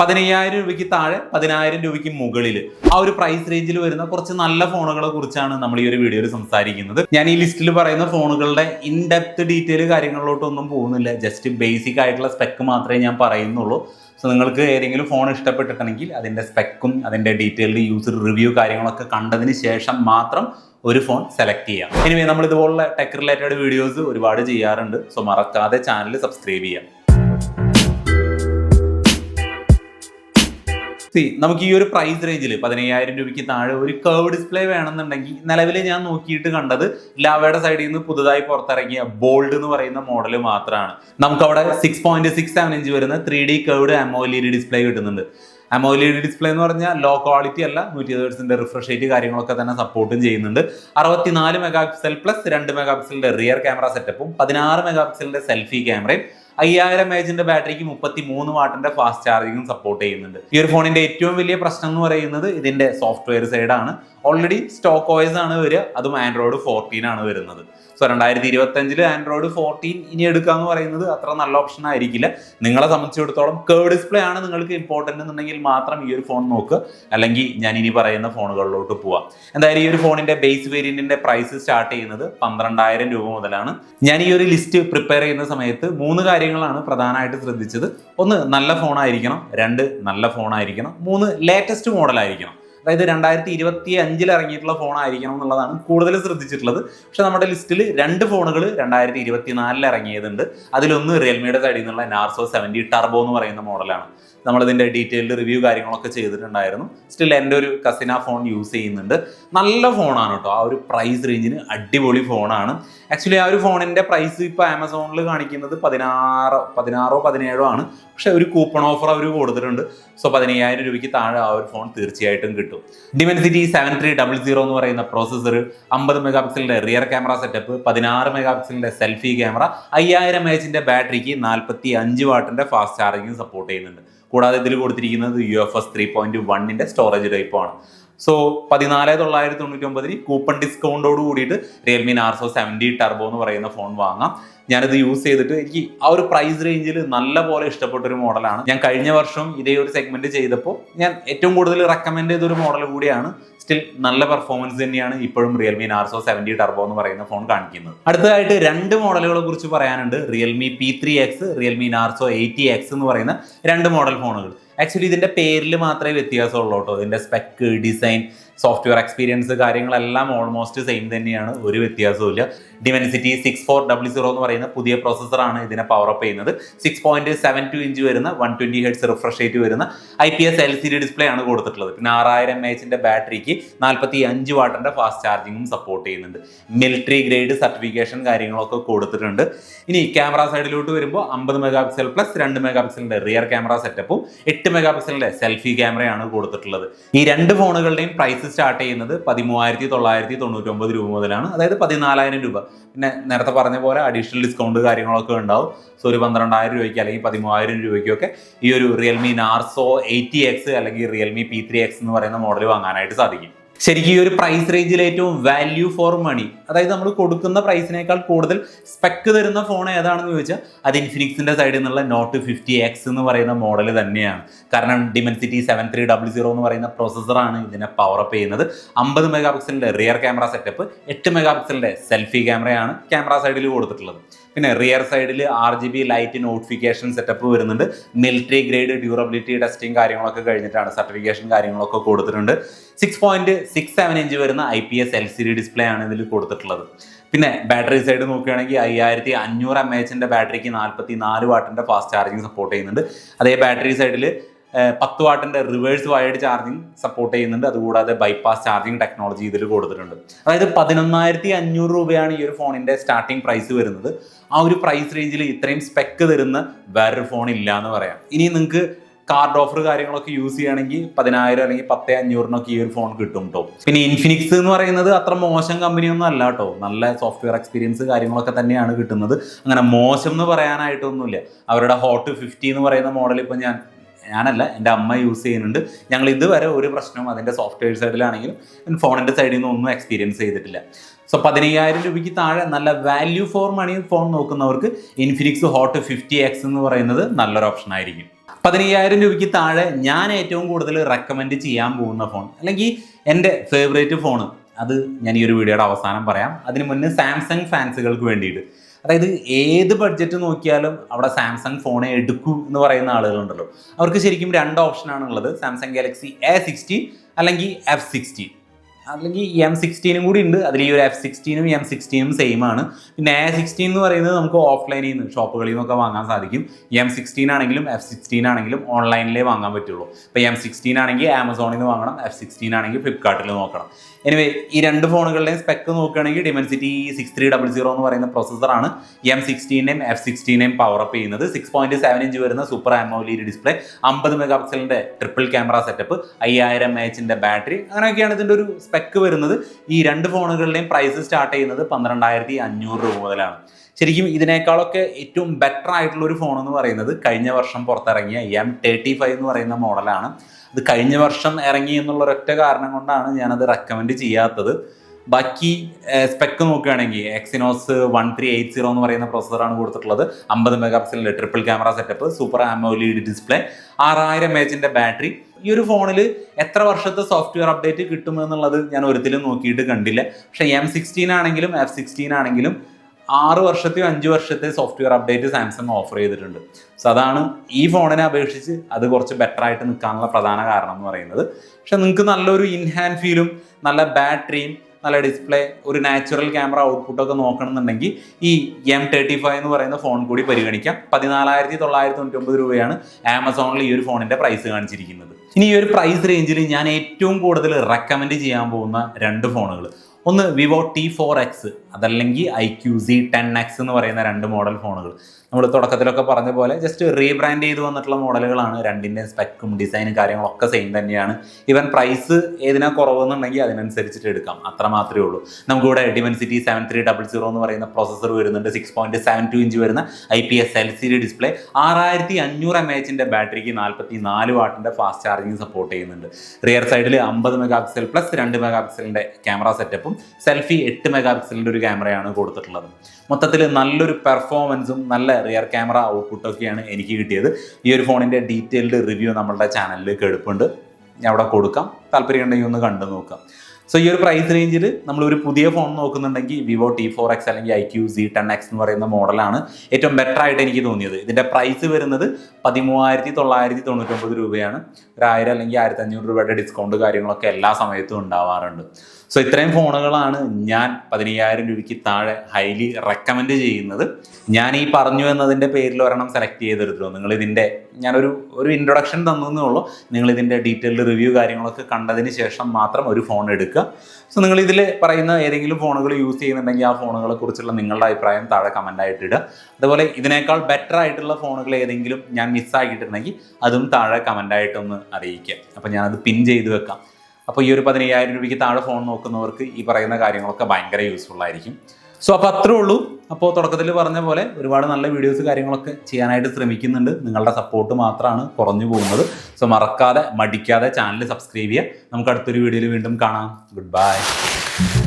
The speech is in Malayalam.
പതിനയ്യായിരം രൂപയ്ക്ക് താഴെ പതിനായിരം രൂപയ്ക്ക് മുകളിൽ ആ ഒരു പ്രൈസ് റേഞ്ചിൽ വരുന്ന കുറച്ച് നല്ല ഫോണുകളെ കുറിച്ചാണ് നമ്മൾ ഈ ഒരു വീഡിയോയിൽ സംസാരിക്കുന്നത്. ഞാൻ ഈ ലിസ്റ്റിൽ പറയുന്ന ഫോണുകളുടെ ഇൻ ഡെപ്ത് ഡീറ്റെയിൽ കാര്യങ്ങളിലോട്ടൊന്നും പോകുന്നില്ല. ജസ്റ്റ് ബേസിക് ആയിട്ടുള്ള സ്പെക്ക് മാത്രമേ ഞാൻ പറയുന്നുള്ളൂ. സോ നിങ്ങൾക്ക് ഏതെങ്കിലും ഫോൺ ഇഷ്ടപ്പെട്ടിട്ടുണ്ടെങ്കിൽ അതിന്റെ സ്പെക്കും അതിന്റെ ഡീറ്റെയിൽഡ് യൂസർ റിവ്യൂ കാര്യങ്ങളൊക്കെ കണ്ടതിന് ശേഷം മാത്രം ഒരു ഫോൺ സെലക്ട് ചെയ്യാം. ഇനി നമ്മൾ ഇതുപോലുള്ള ടെക് റിലേറ്റഡ് വീഡിയോസ് ഒരുപാട് ചെയ്യാറുണ്ട്. സോ മറക്കാതെ ചാനൽ സബ്സ്ക്രൈബ് ചെയ്യാം. See, നമുക്ക് ഈ ഒരു പ്രൈസ് റേഞ്ചിൽ പതിനയ്യായിരം രൂപയ്ക്ക് താഴെ ഒരു കർവ് ഡിസ്പ്ലേ വേണമെന്നുണ്ടെങ്കിൽ നിലവിൽ ഞാൻ നോക്കിയിട്ട് കണ്ടത് ലാവയുടെ സൈഡിൽ നിന്ന് പുതുതായി പുറത്തിറങ്ങിയ ബോൾഡ് എന്ന് പറയുന്ന മോഡൽ മാത്രമാണ് നമുക്കവിടെ six point six seven inch വരുന്ന three D curved AMOLED display കിട്ടുന്നുണ്ട്. അമോലിഡി ഡിസ്പ്ലേ എന്ന് പറഞ്ഞാൽ ലോ ക്വാളിറ്റി അല്ല നൂറ്റി ഇരുപത്തിന്റെ റിഫ്രഷ് റേറ്റ് കാര്യങ്ങളൊക്കെ തന്നെ സപ്പോർട്ടും ചെയ്യുന്നുണ്ട്. അറുപത്തിനാല് മെഗാ പിക്സൽ പ്ലസ് രണ്ട് മെഗാ പിക്സലിന്റെ റിയർ ക്യാമറ സെറ്റപ്പും പതിനാറ് മെഗാ പിക്സലിന്റെ സെൽഫി ക്യാമറയും അയ്യായിരം എച്ചിന്റെ ബാറ്ററിക്ക് മുപ്പത്തി മൂന്ന് വാട്ടിന്റെ ഫാസ്റ്റ് ചാർജിങ്ങും സപ്പോർട്ട് ചെയ്യുന്നുണ്ട്. ഈ ഒരു ഫോണിന്റെ ഏറ്റവും വലിയ പ്രശ്നം എന്ന് പറയുന്നത് ഇതിന്റെ സോഫ്റ്റ്വെയർ സൈഡാണ് ഓൾറെഡി സ്റ്റോക്ക് ഓയസ് ആണ് വരിക അതും ആൻഡ്രോയിഡ് ഫോർട്ടീൻ ആണ് വരുന്നത്. സോ രണ്ടായിരത്തി ഇരുപത്തി അഞ്ചിൽ ആൻഡ്രോയിഡ് ഫോർട്ടീൻ ഇനി എടുക്കുക എന്ന് പറയുന്നത് അത്ര നല്ല ഓപ്ഷൻ ആയിരിക്കില്ല. നിങ്ങളെ സംബന്ധിച്ചിടത്തോളം കേർവ് ഡിസ്പ്ലേ ആണ് നിങ്ങൾക്ക് ഇമ്പോർട്ടന്റ് എന്നുണ്ടെങ്കിൽ മാത്രം ഈ ഒരു ഫോൺ നോക്കുക അല്ലെങ്കിൽ ഞാൻ ഇനി പറയുന്ന ഫോണുകളിലോട്ട് പോവാം. എന്തായാലും ഈ ഒരു ഫോണിന്റെ ബേസ് വേരിയന്റിന്റെ പ്രൈസ് സ്റ്റാർട്ട് ചെയ്യുന്നത് പന്ത്രണ്ടായിരം രൂപ മുതലാണ്. ഞാൻ ഈ ഒരു ലിസ്റ്റ് പ്രിപ്പയർ ചെയ്യുന്ന സമയത്ത് മൂന്ന് കാര്യങ്ങളാണ് പ്രധാനമായിട്ട് ശ്രദ്ധിച്ചത്. ഒന്ന് നല്ല ഫോണായിരിക്കണം രണ്ട് നല്ല ഫോണായിരിക്കണം മൂന്ന് ലേറ്റസ്റ്റ് മോഡൽ ആയിരിക്കണം. അതായത് രണ്ടായിരത്തി ഇരുപത്തി അഞ്ചിൽ ഇറങ്ങിയിട്ടുള്ള ഫോൺ ആയിരിക്കണം എന്നുള്ളതാണ് കൂടുതൽ ശ്രദ്ധിച്ചിട്ടുള്ളത്. പക്ഷെ നമ്മുടെ ലിസ്റ്റിൽ രണ്ട് ഫോണുകൾ രണ്ടായിരത്തി ഇരുപത്തി നാലിൽ ഇറങ്ങിയതുണ്ട്. അതിലൊന്ന് റിയൽമിയുടെ സൈഡിൽ നിന്നുള്ള നാർസോ സെവന്റി ടർബോ എന്ന് പറയുന്ന മോഡലാണ് നമ്മളിതിന്റെ ഡീറ്റെയിൽഡ് റിവ്യൂ കാര്യങ്ങളൊക്കെ ചെയ്തിട്ടുണ്ടായിരുന്നു. സ്റ്റിൽ എന്റെ ഒരു കസിന ഫോൺ യൂസ് ചെയ്യുന്നുണ്ട്. നല്ല ഫോണാണ് കേട്ടോ ആ ഒരു പ്രൈസ് റേഞ്ചിന് അടിപൊളി ഫോണാണ് ആക്ച്വലി ആ ഒരു ഫോണിന്റെ പ്രൈസ് ഇപ്പോൾ ആമസോണിൽ കാണിക്കുന്നത് പതിനാറോ പതിനാറോ പതിനേഴോ ആണ്. പക്ഷേ ഒരു കൂപ്പൺ ഓഫർ അവർ കൊടുത്തിട്ടുണ്ട്. സോ പതിനയ്യായിരം രൂപയ്ക്ക് താഴെ ആ ഒരു ഫോൺ തീർച്ചയായിട്ടും കിട്ടും. Dimensity seven three double zero എന്ന് പറയുന്ന പ്രോസസ്സർ അമ്പത് മെഗാ പിക്സലിന്റെ റിയർ ക്യാമറ സെറ്റപ്പ് പതിനാറ് മെഗാ പിക്സലിന്റെ സെൽഫി ക്യാമറ അയ്യായിരം എച്ചിന്റെ ബാറ്ററിക്ക് നാൽപ്പത്തി അഞ്ച് വാട്ടിന്റെ ഫാസ്റ്റ് ചാർജിങ് സപ്പോർട്ട് ചെയ്യുന്നുണ്ട്. കൂടാതെ ഇതിൽ കൊടുത്തിരിക്കുന്നത് U F S three point വണ്ണിന്റെ സ്റ്റോറേജ് ടൈപ്പാണ് സോ പതിനാല് തൊള്ളായിരത്തി തൊണ്ണൂറ്റി ഒമ്പതിന് കൂപ്പൺ ഡിസ്കൗണ്ടോട് കൂടിയിട്ട് റിയൽമി നാർസോ സെവന്റി ടർബോ എന്ന് പറയുന്ന ഫോൺ വാങ്ങാം. ഞാനിത് യൂസ് ചെയ്തിട്ട് എനിക്ക് ആ ഒരു പ്രൈസ് റേഞ്ചിൽ നല്ല പോലെ ഇഷ്ടപ്പെട്ട ഒരു മോഡലാണ് ഞാൻ കഴിഞ്ഞ വർഷം ഇതേ ഒരു സെഗ്മെന്റ് ചെയ്തപ്പോൾ ഞാൻ ഏറ്റവും കൂടുതൽ റെക്കമെൻഡ് ചെയ്ത ഒരു മോഡൽ കൂടിയാണ്. സ്റ്റിൽ നല്ല പെർഫോമൻസ് തന്നെയാണ് ഇപ്പോഴും റിയൽമി നാർസോ സെവന്റി ടർബോ എന്ന് പറയുന്ന ഫോൺ കാണിക്കുന്നത്. അടുത്തതായിട്ട് രണ്ട് മോഡലുകളെ കുറിച്ച് പറയാനുണ്ട്. Realme P three X Realme Narzo eighty X എന്ന് പറയുന്ന രണ്ട് മോഡൽ ഫോണുകൾ ആക്ച്വലി ഇതിന്റെ പേരിൽ മാത്രമേ വ്യത്യാസമുള്ളൂ കേട്ടോ. ഇതിന്റെ സ്പെക്ക് ഡിസൈൻ സോഫ്റ്റ്വെയർ എക്സ്പീരിയൻസ് കാര്യങ്ങളെല്ലാം ഓൾമോസ്റ്റ് സെയിം തന്നെയാണ്. ഒരു വ്യത്യാസവുമില്ല. Dimensity six four double zero എന്ന് പറയുന്ന പുതിയ പ്രോസസ്സറാണ് ഇതിനെ പവർ അപ്പ് ചെയ്യുന്നത്. Six point seven two inch വരുന്ന one twenty hertz refresh rate വരുന്ന I P S L C D display ആണ് കൊടുത്തിട്ടുള്ളത്. പിന്നെ ആറായിരം എം എച്ചിന്റെ ബാറ്ററിക്ക് നാൽപ്പത്തി അഞ്ച് വാട്ടിന്റെ ഫാസ്റ്റ് ചാർജിങ്ങും സപ്പോർട്ട് ചെയ്യുന്നുണ്ട്. മിലിറ്ററി ഗ്രേഡ് സർട്ടിഫിക്കേഷൻ കാര്യങ്ങളൊക്കെ കൊടുത്തിട്ടുണ്ട്. ഇനി ക്യാമറ സൈഡിലോട്ട് വരുമ്പോൾ അമ്പത് മെഗാ പിക്സൽ പ്ലസ് രണ്ട് മെഗാ പിക്സലിന്റെ റിയർ ക്യാമറ സെറ്റപ്പും എട്ട് മെഗാ പിക്സലിന്റെ സെൽഫി ക്യാമറയാണ് കൊടുത്തിട്ടുള്ളത്. ഈ രണ്ട് ഫോണുകളുടെയും പ്രൈസ് സ്റ്റാർട്ട് ചെയ്യുന്നത് പതിമൂവായിരത്തി തൊള്ളായിരത്തി തൊണ്ണൂറ്റി ഒമ്പത് രൂപ മുതലാണ്. അതായത് പതിനാലായിരം രൂപ. പിന്നെ നേരത്തെ പറഞ്ഞ പോലെ അഡീഷണൽ ഡിസ്കൗണ്ട് കാര്യങ്ങളൊക്കെ ഉണ്ടാവും. സോ ഒരു പന്ത്രണ്ടായിരം രൂപയ്ക്ക് അല്ലെങ്കിൽ പതിമൂവായിരം രൂപയ്ക്കൊക്കെ ഈ ഒരു റിയൽമി നാർസോ എയ്റ്റി എക്സ് അല്ലെങ്കിൽ റിയൽമി പി ത്രീ എക്സ് എന്ന് പറയുന്ന മോഡൽ വാങ്ങാനായിട്ട് സാധിക്കും. ശരിക്കും ഈ ഒരു പ്രൈസ് റേഞ്ചിൽ ഏറ്റവും വാല്യൂ ഫോർ മണി അതായത് നമ്മൾ കൊടുക്കുന്ന പ്രൈസിനേക്കാൾ കൂടുതൽ സ്പെക്ക് തരുന്ന ഫോൺ ഏതാണെന്ന് ചോദിച്ചാൽ അത് ഇൻഫിനിക്സിന്റെ സൈഡിൽ നിന്നുള്ള നോട്ട് ഫിഫ്റ്റി എക്സ് എന്ന് പറയുന്ന മോഡൽ തന്നെയാണ്. കാരണം Dimensity seven three double zero എന്ന് പറയുന്ന പ്രോസസ്സറാണ് ഇതിനെ പവർ അപ്പ് ചെയ്യുന്നത്. അമ്പത് മെഗാ പിക്സലിന്റെ റിയർ ക്യാമറ സെറ്റപ്പ് എട്ട് മെഗാ പിക്സലിന്റെ സെൽഫി ക്യാമറയാണ് ക്യാമറ സൈഡിൽ കൊടുത്തിട്ടുള്ളത്. പിന്നെ റിയർ സൈഡിൽ R G B light notification setup വരുന്നുണ്ട്. മിലിറ്ററി ഗ്രേഡ് ഡ്യൂറബിലിറ്റി ടെസ്റ്റിംഗ് കാര്യങ്ങളൊക്കെ കഴിഞ്ഞിട്ടാണ് സർട്ടിഫിക്കേഷൻ കാര്യങ്ങളൊക്കെ കൊടുത്തിട്ടുണ്ട്. Six point six seven inch വരുന്ന I P S L C D display ആണ് ഇതിൽ കൊടുത്തിട്ടുള്ളത്. പിന്നെ ബാറ്ററി സൈഡ് നോക്കുകയാണെങ്കിൽ അയ്യായിരത്തി അഞ്ഞൂറ് എം എച്ചിന്റെ ബാറ്ററിക്ക് നാൽപ്പത്തി നാല് വാട്ടിന്റെ ഫാസ്റ്റ് ചാർജിങ് സപ്പോർട്ട് ചെയ്യുന്നുണ്ട്. അതേ ബാറ്ററി സൈഡിൽ പത്ത് വാട്ടിന്റെ റിവേഴ്സ് വയർഡ് ചാർജിങ് സപ്പോർട്ട് ചെയ്യുന്നുണ്ട്. അതുകൂടാതെ ബൈപ്പാസ് ചാർജിങ് ടെക്നോളജി ഇതിൽ കൊടുത്തിട്ടുണ്ട്. അതായത് പതിനൊന്നായിരത്തി അഞ്ഞൂറ് രൂപയാണ് ഈ ഒരു ഫോണിന്റെ സ്റ്റാർട്ടിംഗ് പ്രൈസ് വരുന്നത്. ആ ഒരു പ്രൈസ് റേഞ്ചിൽ ഇത്രയും സ്പെക്ക് തരുന്ന വേറൊരു ഫോൺ ഇല്ല എന്ന് പറയാം. ഇനി നിങ്ങൾക്ക് കാർഡ് ഓഫർ കാര്യങ്ങളൊക്കെ യൂസ് ചെയ്യുകയാണെങ്കിൽ പതിനായിരം അല്ലെങ്കിൽ പത്തേ അഞ്ഞൂറിനൊക്കെ ഈ ഒരു ഫോൺ കിട്ടും കേട്ടോ പിന്നെ ഇൻഫിനിക്സ് എന്ന് പറയുന്നത് അത്ര മോശം കമ്പനിയൊന്നും അല്ല കേട്ടോ നല്ല സോഫ്റ്റ്വെയർ എക്സ്പീരിയൻസ് കാര്യങ്ങളൊക്കെ തന്നെയാണ് കിട്ടുന്നത്. അങ്ങനെ മോശം എന്ന് പറയാനായിട്ടൊന്നുമില്ല. അവരുടെ ഹോട്ട് ഫിഫ്റ്റി എന്ന് പറയുന്ന മോഡൽ ഇപ്പം ഞാൻ ഞാനല്ല എന്റെ അമ്മ യൂസ് ചെയ്യുന്നുണ്ട്. ഞങ്ങൾ ഇതുവരെ ഒരു പ്രശ്നവും അതിന്റെ സോഫ്റ്റ്വെയർ സൈഡിലാണെങ്കിലും ഫോണിന്റെ സൈഡിൽ നിന്ന് ഒന്നും എക്സ്പീരിയൻസ് ചെയ്തിട്ടില്ല. സോ പതിനയ്യായിരം രൂപയ്ക്ക് താഴെ നല്ല വാല്യൂ ഫോർ മണി ഫോൺ നോക്കുന്നവർക്ക് ഇൻഫിനിക്സ് ഹോട്ട് ഫിഫ്റ്റി എക്സ് എന്ന് പറയുന്നത് നല്ലൊരു ഓപ്ഷൻ ആയിരിക്കും. പതിനയ്യായിരം രൂപയ്ക്ക് താഴെ ഞാൻ ഏറ്റവും കൂടുതൽ റെക്കമെൻഡ് ചെയ്യാൻ പോകുന്ന ഫോൺ അല്ലെങ്കിൽ എന്റെ ഫേവറേറ്റ് ഫോൺ അത് ഞാൻ ഈ ഒരു വീഡിയോയുടെ അവസാനം പറയാം. അതിന് മുന്നേ സാംസങ് ഫാൻസുകൾക്ക് വേണ്ടിയിട്ട്. അതായത് ഏത് ബഡ്ജറ്റ് നോക്കിയാലും അവിടെ സാംസങ് ഫോണെ എടുക്കൂ എന്ന് പറയുന്ന ആളുകളുണ്ടല്ലോ. അവർക്ക് ശരിക്കും രണ്ട് ഓപ്ഷൻ ഉള്ളത് സാംസങ് ഗാലക്സി എ സിക്സ്റ്റീൻ അല്ലെങ്കിൽ എഫ് സിക്സ്റ്റീൻ അല്ലെങ്കിൽ എം സിക്സ്റ്റീനും കൂടി ഉണ്ട്. അതിൽ ഈ ഒരു എഫ് സിക്സ്റ്റീനും എം സിക്സ്റ്റീനും സെയിം ആണ്. പിന്നെ എ സിക്സ്റ്റീൻ എന്ന് പറയുന്നത് നമുക്ക് ഓഫ്ലൈനിൽ നിന്ന് ഷോപ്പുകളിൽ നിന്നൊക്കെ വാങ്ങാൻ സാധിക്കും. എം സിക്സ്റ്റീൻ ആണെങ്കിലും എഫ് സിക്സ്റ്റീൻ ആണെങ്കിലും ഓൺലൈനിലേ വാങ്ങാൻ പറ്റുള്ളൂ. ഇപ്പോൾ എം സിക്സ്റ്റീൻ ആണെങ്കിൽ ആമസോണിൽ നിന്ന് വാങ്ങണം. എഫ് സിക്സ്റ്റീൻ ആണെങ്കിൽ ഫ്ലിപ്കാർട്ടിൽ നോക്കണം. എനിവേ ഈ രണ്ട് ഫോണുകളുടെയും സ്പെക്ക് നോക്കുകയാണെങ്കിൽ Dimensity six three double zero എന്ന് പറയുന്ന പ്രോസസ്സറാണ് എം സിക്സ്റ്റീനെയും എഫ് സിക്സ്റ്റീനെയും പവർ അപ്പ് ചെയ്യുന്നത്. സിക്സ് പോയിന്റ് സെവൻ ഇഞ്ച് വരുന്ന സൂപ്പർ ആമോലിയുടെ ഡിസ്പ്ലേ അമ്പത് മെഗാ പിക്സലിന്റെ ട്രിപ്പിൾ ക്യാമറ സെറ്റപ്പ് അയ്യായിരം എച്ചിന്റെ ബാറ്ററി അങ്ങനെയൊക്കെയാണ് ഇതിന്റെ ഒരു സ്പെക്ക് വരുന്നത്. ഈ രണ്ട് ഫോണുകളുടെയും പ്രൈസ് സ്റ്റാർട്ട് ചെയ്യുന്നത് പന്ത്രണ്ടായിരത്തി അഞ്ഞൂറ് രൂപ മുതലാണ്. ശരിക്കും ഇതിനേക്കാളൊക്കെ ഏറ്റവും ബെറ്റർ ആയിട്ടുള്ള ഒരു ഫോൺ എന്ന് പറയുന്നത് കഴിഞ്ഞ വർഷം പുറത്തിറങ്ങിയ എം തേർട്ടി ഫൈവ് എന്ന് പറയുന്ന മോഡലാണ് അത് കഴിഞ്ഞ വർഷം ഇറങ്ങി എന്നുള്ള ഒരൊറ്റ കാരണം കൊണ്ടാണ് ഞാനത് റെക്കമെൻഡ് ചെയ്യാത്തത്. ബാക്കി സ്പെക്ക് നോക്കുകയാണെങ്കിൽ Exynos one three eight zero എന്ന് പറയുന്ന പ്രോസസ്സറാണ് കൊടുത്തിട്ടുള്ളത്. അമ്പത് mega പിക്സലിന്റെ triple camera setup super AMOLED display ആറായിരം എച്ചിന്റെ ബാറ്ററി ഈ ഒരു ഫോണിൽ എത്ര വർഷത്തെ സോഫ്റ്റ്വെയർ അപ്ഡേറ്റ് കിട്ടുമെന്നുള്ളത് ഞാൻ ഒരിക്കലും നോക്കിയിട്ട് കണ്ടില്ല. പക്ഷേ എം സിക്സ്റ്റീൻ ആണെങ്കിലും എഫ് സിക്സ്റ്റീൻ ആണെങ്കിലും ആറ് വർഷത്തെയോ അഞ്ച് വർഷത്തെ സോഫ്റ്റ്വെയർ അപ്ഡേറ്റ് സാംസങ് ഓഫർ ചെയ്തിട്ടുണ്ട്. സോ അതാണ് ഈ ഫോണിനെ അപേക്ഷിച്ച് അത് കുറച്ച് ബെറ്റർ ആയിട്ട് നിൽക്കാനുള്ള പ്രധാന കാരണം എന്ന് പറയുന്നത്. പക്ഷെ നിങ്ങൾക്ക് നല്ലൊരു ഇൻഹാൻഡ് ഫീലും നല്ല ബാറ്ററിയും നല്ല ഡിസ്പ്ലേ ഒരു നാച്ചുറൽ ക്യാമറ ഔട്ട്പുട്ടൊക്കെ നോക്കണമെന്നുണ്ടെങ്കിൽ ഈ എം തേർട്ടി ഫൈവ് എന്ന് പറയുന്ന ഫോൺ കൂടി പരിഗണിക്കാം. പതിനാലായിരത്തി തൊള്ളായിരത്തി തൊണ്ണൂറ്റൊമ്പത് രൂപയാണ് ആമസോണിൽ ഈ ഒരു ഫോണിന്റെ പ്രൈസ് കാണിച്ചിരിക്കുന്നത്. ഇനി ഈ ഒരു പ്രൈസ് റേഞ്ചിൽ ഞാൻ ഏറ്റവും കൂടുതൽ റെക്കമെൻഡ് ചെയ്യാൻ പോകുന്ന രണ്ട് ഫോണുകൾ ഒന്ന് വിവോ ടി ഫോർ എക്സ് അതല്ലെങ്കിൽ I Q C ten X എന്ന് പറയുന്ന രണ്ട് മോഡൽ ഫോണുകൾ. നമ്മൾ തുടക്കത്തിലൊക്കെ പറഞ്ഞ പോലെ ജസ്റ്റ് റീബ്രാൻഡ് ചെയ്ത് വന്നിട്ടുള്ള മോഡലുകളാണ്. രണ്ടിന്റെ സ്പെക്കും ഡിസൈനും കാര്യങ്ങളൊക്കെ സെയിം തന്നെയാണ്. ഇവൻ പ്രൈസ് ഏതിനാ കുറവെന്നുണ്ടെങ്കിൽ അതിനനുസരിച്ചിട്ട് എടുക്കാം. അത്ര മാത്രമേ ഉള്ളൂ. നമുക്കിവിടെ Dimensity seven three double zero എന്ന് പറയുന്ന പ്രോസസ്സർ വരുന്നുണ്ട്. Six point seven two inch വരുന്ന I P S L C D display ആറായിരത്തി അഞ്ഞൂറ് എം എച്ചിന്റെ ബാറ്ററിക്ക് നാൽപ്പത്തി നാല് വാട്ടിന്റെ ഫാസ്റ്റ് ചാർജിങ് സപ്പോർട്ട് ചെയ്യുന്നുണ്ട്. റിയർ സൈഡിൽ അമ്പത് മെഗാ പിക്സൽ പ്ലസ് രണ്ട് മെഗാ പിക്സലിന്റെ ക്യാമറ സെറ്റപ്പും സെൽഫി എട്ട് മെഗാ പിക്സലിന്റെ ഒരു ക്യാമറയാണ് കൊടുത്തിട്ടുള്ളത്. മൊത്തത്തിൽ നല്ലൊരു പെർഫോമൻസും നല്ല റിയർ ക്യാമറ ഔട്ട്പുട്ടൊക്കെയാണ് എനിക്ക് കിട്ടിയത്. ഈ ഒരു ഫോണിന്റെ ഡീറ്റെയിൽഡ് റിവ്യൂ നമ്മളുടെ ചാനലിൽ കെടുപ്പുണ്ട് അവിടെ കൊടുക്കാം. താല്പര്യം ഉണ്ടെങ്കിൽ ഒന്ന് കണ്ടു നോക്കാം. സോ ഈ ഒരു പ്രൈസ് റേഞ്ചിൽ നമ്മൾ ഒരു പുതിയ ഫോൺ നോക്കുന്നുണ്ടെങ്കിൽ വിവോ ടി ഫോർ എക്സ് അല്ലെങ്കിൽ I Q C ten X എന്ന് പറയുന്ന മോഡലാണ് ഏറ്റവും ബെറ്റർ ആയിട്ട് എനിക്ക് തോന്നിയത്. ഇതിന്റെ പ്രൈസ് വരുന്നത് പതിമൂവായിരത്തി തൊള്ളായിരത്തി തൊണ്ണൂറ്റൊമ്പത് രൂപയാണ്. ഒരു ആയിരം അല്ലെങ്കിൽ ആയിരത്തി അഞ്ഞൂറ് രൂപയുടെ ഡിസ്കൗണ്ട് കാര്യങ്ങളൊക്കെ എല്ലാ സമയത്തും ഉണ്ടാവാറുണ്ട്. സോ ഇത്രയും ഫോണുകളാണ് ഞാൻ പതിനയ്യായിരം രൂപയ്ക്ക് താഴെ ഹൈലി റെക്കമെൻഡ് ചെയ്യുന്നത്. ഞാൻ ഈ പറഞ്ഞു എന്നതിന്റെ പേരിൽ ഒരെണ്ണം സെലക്ട് ചെയ്തെടുത്തോ നിങ്ങൾ ഇതിന്റെ ഞാനൊരു ഒരു ഇൻട്രൊഡക്ഷൻ തന്നേ ഉള്ളൂ. നിങ്ങൾ ഇതിന്റെ ഡീറ്റെയിൽഡ് റിവ്യൂ കാര്യങ്ങളൊക്കെ കണ്ടതിന് ശേഷം മാത്രം ഒരു ഫോൺ എടുക്കുക. സോ നിങ്ങൾ ഇതിൽ പറയുന്ന ഏതെങ്കിലും ഫോണുകൾ യൂസ് ചെയ്യുന്നുണ്ടെങ്കിൽ ആ ഫോണുകളെ കുറിച്ചുള്ള നിങ്ങളുടെ അഭിപ്രായം താഴെ കമന്റ് ആയിട്ട് ഇടുക. അതുപോലെ ഇതിനേക്കാൾ ബെറ്റർ ആയിട്ടുള്ള ഫോണുകൾ ഏതെങ്കിലും ഞാൻ മിസ്സാക്കിയിട്ടുണ്ടെങ്കിൽ അതും താഴെ കമന്റ് ആയിട്ടൊന്ന് അറിയിക്കുക. അപ്പോൾ ഞാനത് പിൻ ചെയ്ത് വെക്കാം. അപ്പോൾ ഈ ഒരു പതിനയ്യായിരം രൂപയ്ക്ക് താഴെ ഫോൺ നോക്കുന്നവർക്ക് ഈ പറയുന്ന കാര്യങ്ങളൊക്കെ ഭയങ്കര യൂസ്ഫുൾ ആയിരിക്കും. സോ അപ്പോൾ അത്രേ ഉള്ളൂ. അപ്പോൾ തുടക്കത്തിൽ പറഞ്ഞ പോലെ ഒരുപാട് നല്ല വീഡിയോസ് കാര്യങ്ങളൊക്കെ ചെയ്യാനായിട്ട് ശ്രമിക്കുന്നുണ്ട്. നിങ്ങളുടെ സപ്പോർട്ട് മാത്രമാണ് കുറഞ്ഞു പോകുന്നത്. സോ മറക്കാതെ മടിക്കാതെ ചാനൽ സബ്സ്ക്രൈബ് ചെയ്യുക. നമുക്ക് അടുത്തൊരു വീഡിയോയിൽ വീണ്ടും കാണാം. Good bye